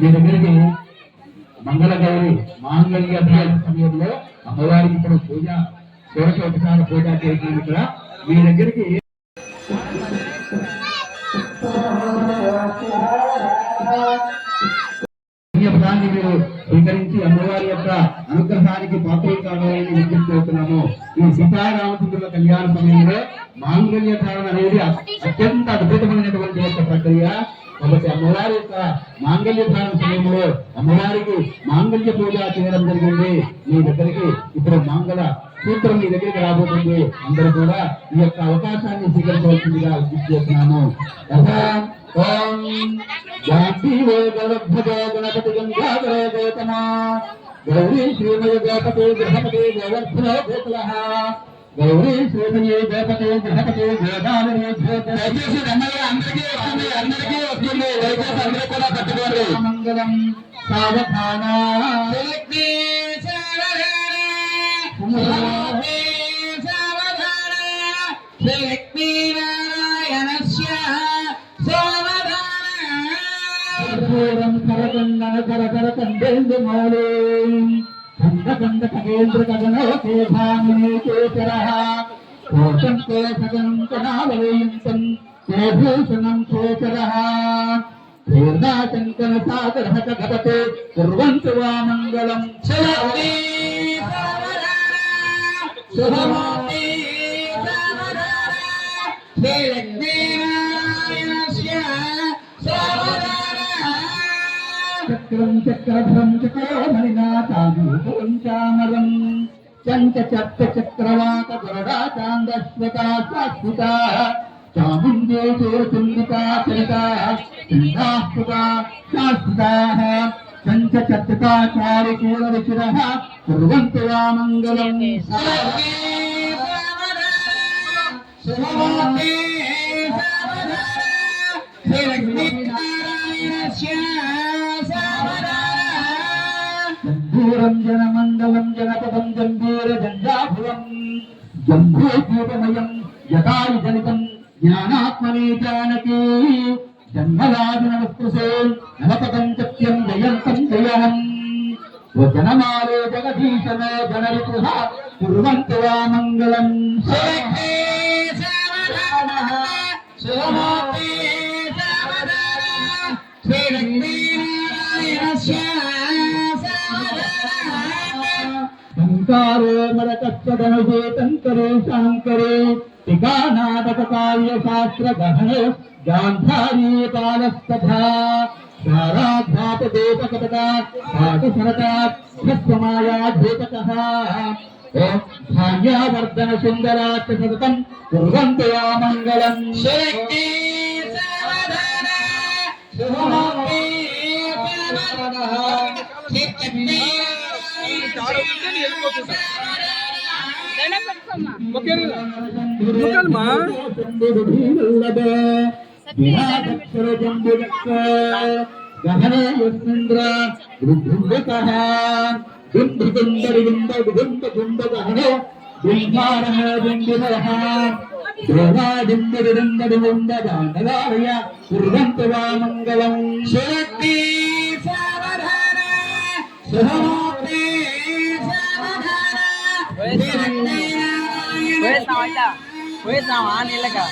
మీ దగ్గరికి మంగళగౌరి మాంగళ్య సమయంలో అమ్మవారికి ఇప్పుడు పూజ షోడశోపచార పూజ చేసినాను ఇక్కడ. మీ దగ్గరికి పుణ్యఫలాన్ని మీరు స్వీకరించి అమ్మవారి యొక్క అనుగ్రహానికి పాత్రలు కావాలని విజ్ఞప్తి చేస్తున్నాము ఈ సీతారామచంద్రుల కళ్యాణ సమయంలో మాంగళ్య ధారణ అనేది అత్యంత అద్భుతమైనటువంటి యొక్క ప్రక్రియ. కాబట్టి అమ్మవారి యొక్క మాంగళ్య ధారణ సమయంలో అమ్మవారికి మాంగళ్య పూజ చేయడం జరిగింది. మీ దగ్గరికి ఇప్పుడు మాంగళ సూత్రం మీ దగ్గరికి రాబోతుంది. అందరూ కూడా ఈ యొక్క అవకాశాన్ని స్వీకరించవలసిందిగా విజ్ఞప్తి చేస్తున్నాను. యథా ఓం జాతీయో గణభజో గణపతి గంగాధర గౌతమ. గౌరీ శ్రీమయ గణపతి గృహపతి గోవర్ధన గోకుల. గౌరీ శ్రీమయ గణపతి గృహపతి గోదావరి దయచేసి రమ్మయ్య అందరికీ వస్తుంది అందరికీ వస్తుంది. దయచేసి అందరూ కూడా పట్టుకోండి. మంగళం సావధాన. శక్తి కరకర మౌళే కంద కంద కగేంద్ర కగనో కేభామిని కేసరః కోశం కోశగం కనాలవేయంతం కోభూషణం కోచరః పూర్ణాశంకన సాగరః కుర్వంతు వా మంగళం శుభమూర్తి చక్రం చక్రధరం చక్రమణినాథామూలం చామరం చంచ చక్ర చక్రవాత గరుడా చాందశ్వతా శాశ్వతా చాముండే చరితా చందాస్వతా శాశ్వతా చంచ కూల విచిరః కుర్వంతు మంగళం. జంబూరం జనమండలం జనపదం జంబూర జంజాభువం జంబూకూపమయం యథాయి జనితం జ్ఞానాత్మనే జానకి. జన్మలాదిన నవపదం సత్యం జయంతం జయహం. వచనమాలే జగదీశనో జనరిపుః కుర్వంతు వా మంగళం సంకారే మరకస్వదనుజే తంకరే శాంకరే. టీకా నాటక కావ్య శాస్త్ర గహనే గాంధారీ కాలస్తథా శారాధ్యాప దేవకటక పాఠశరత భస్వమాయాధ్యేపకః ఓం ధాన్యావర్ధన సుందరాచ సతతం కుర్వంతు యా మంగళం శక్తి ముక్కల్మా? గహనేంద్ర వృద్ధుండకః దుందుందరి వింద విదుంద దుంద గహనే దుంధారమో దుందురః దేవాదింద విదుందరి వింద దానలాయ కుర్వంతు వా పోయేస్తామంట పోయేస్తామా నీళ్ళగా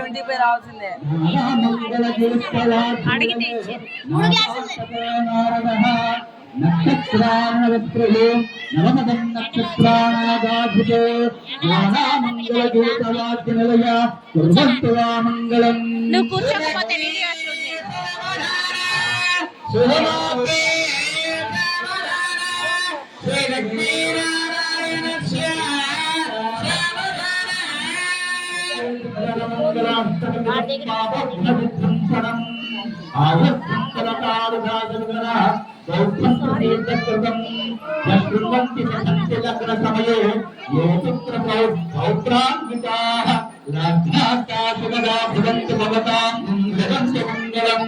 ఇంటికి పోయి రావాల్సిందే అడిగితే నవమదం నానామంగళగీతవాద్యనిలయ కుర్వంతు వా మంగళం నువ్వు కూర్చోకపోతే వీడియో వస్తుంది శుభమోకే సమయే ఏ పౌత్రాన్వితాః భవంతు భవతాం మంగళం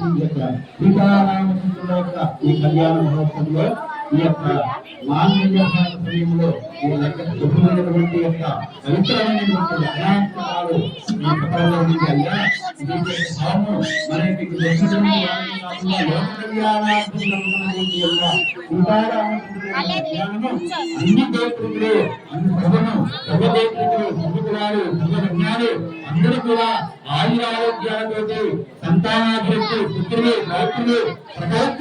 ఈ యొక్క సీతారామచంద్రుల యొక్క ఈ కళ్యాణ మహోత్సవంలో ఈ యొక్క మానవీయ సమయంలో ఈ యొక్క శుభమైనటువంటి యొక్క పవిత్రమైనటువంటి అనాథాలు ఈ కథలో మనకి దేవతలు అందరూ కూడా ఆయురారోగ్యాలతో సంతానాభివృద్ధి పుత్రులు పౌత్రులు ప్రకాశ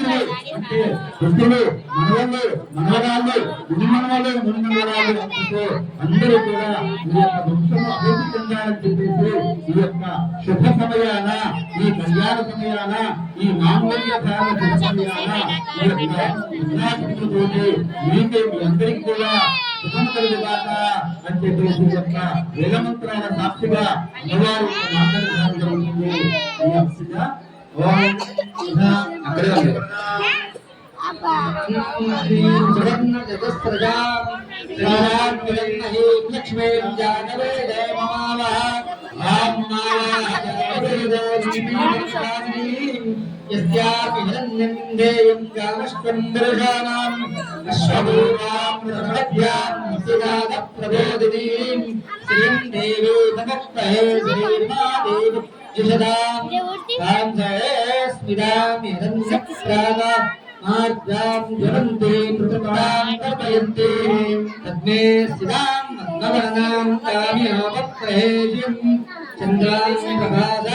అంటే పుత్రులు మనవళ్ళు మనవరాళ్ళు మునిమనవాళ్ళు మునిమనవరాళ్ళు అనుకుంటూ అందరూ కూడా ఈ యొక్క వంశము అభివృద్ధి చెందాలని చెప్పేసి ఈ యొక్క శుభ సమయాన ఈ కళ్యాణ సమయాన ఈ మాంగళ్య కాల శుభ సమయాన ఈ యొక్క వినాయకుడితోటి మీకే మీ అందరికీ కూడా సుఖం కలుగుగాక అని చెప్పేసి ఈ యొక్క వేదమంత్రాల సాక్షిగా అమ్మవారు మాట్లాడడం జరుగుతుంది. ఈ యొక్క ఓం సుధా స్మిదామి మార్గాం జ్వలంతే ప్రతిపదాం आज्ञां ज्वलन्ति पृथुकां कल्पयन्ति अग्ने स्थिरां नवनां काम्यावत्रहेजिं चन्द्रां प्रभास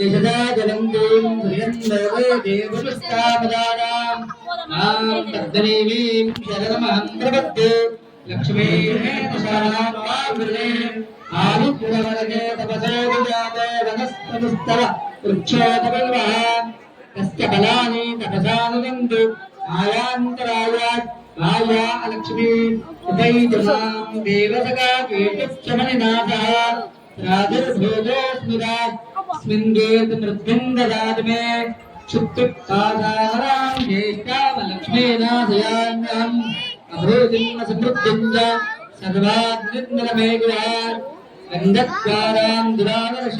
यशदा ज्वलन्तीं सुयन्दवे देवपुष्टापदानां मां तद्दनीवीं शरणमहं प्रपद्ये लक्ष्मीः तपसे विजाते वनस्पतिस्तव वृक्षोतपल्वः తస్య బలాని తపసానుగంతు ఆయాంతరాయాత్ రాయా అలక్ష్మి ఉపైతమాం దేవతగా కేటుక్షమనినాథః రాజర్భోజో స్మిరాత్ స్మిందేత్ మృద్ధిం దదాతు మే క్షుప్తుక్తాధారాం జ్యేష్ఠావలక్ష్మీనాథయాన్యం అభూతిం సమృద్ధిం చ సర్వాగ్నిర్మలమేగురార్ గంధద్వారాం దురాదర్శ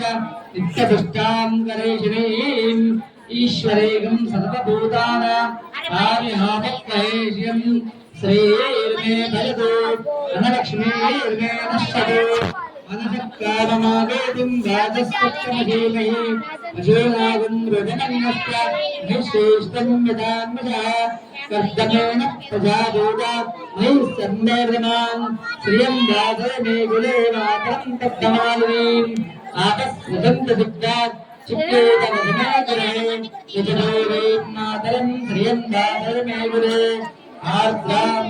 ईश्वरेगं सर्वभूतानां कार्यहापक्रहेष्यं श्रेयेर्मे भजतु धनलक्ष्मीर्मे नश्यतु मनसत्काममागेतुं राजस्वच्छमधीमहि अशोनागं रुदनन्नस्य निःशेष्टं यदान्मजः कर्दमेन प्रजाभूता मयि सन्देर्मान् श्रियं राधे कुले मातरं तद्धमालिनीम् आपस्वदन्तसिद्धात् మాతరం శ్రియందాధర్మే గురే ఆర్ద్రాం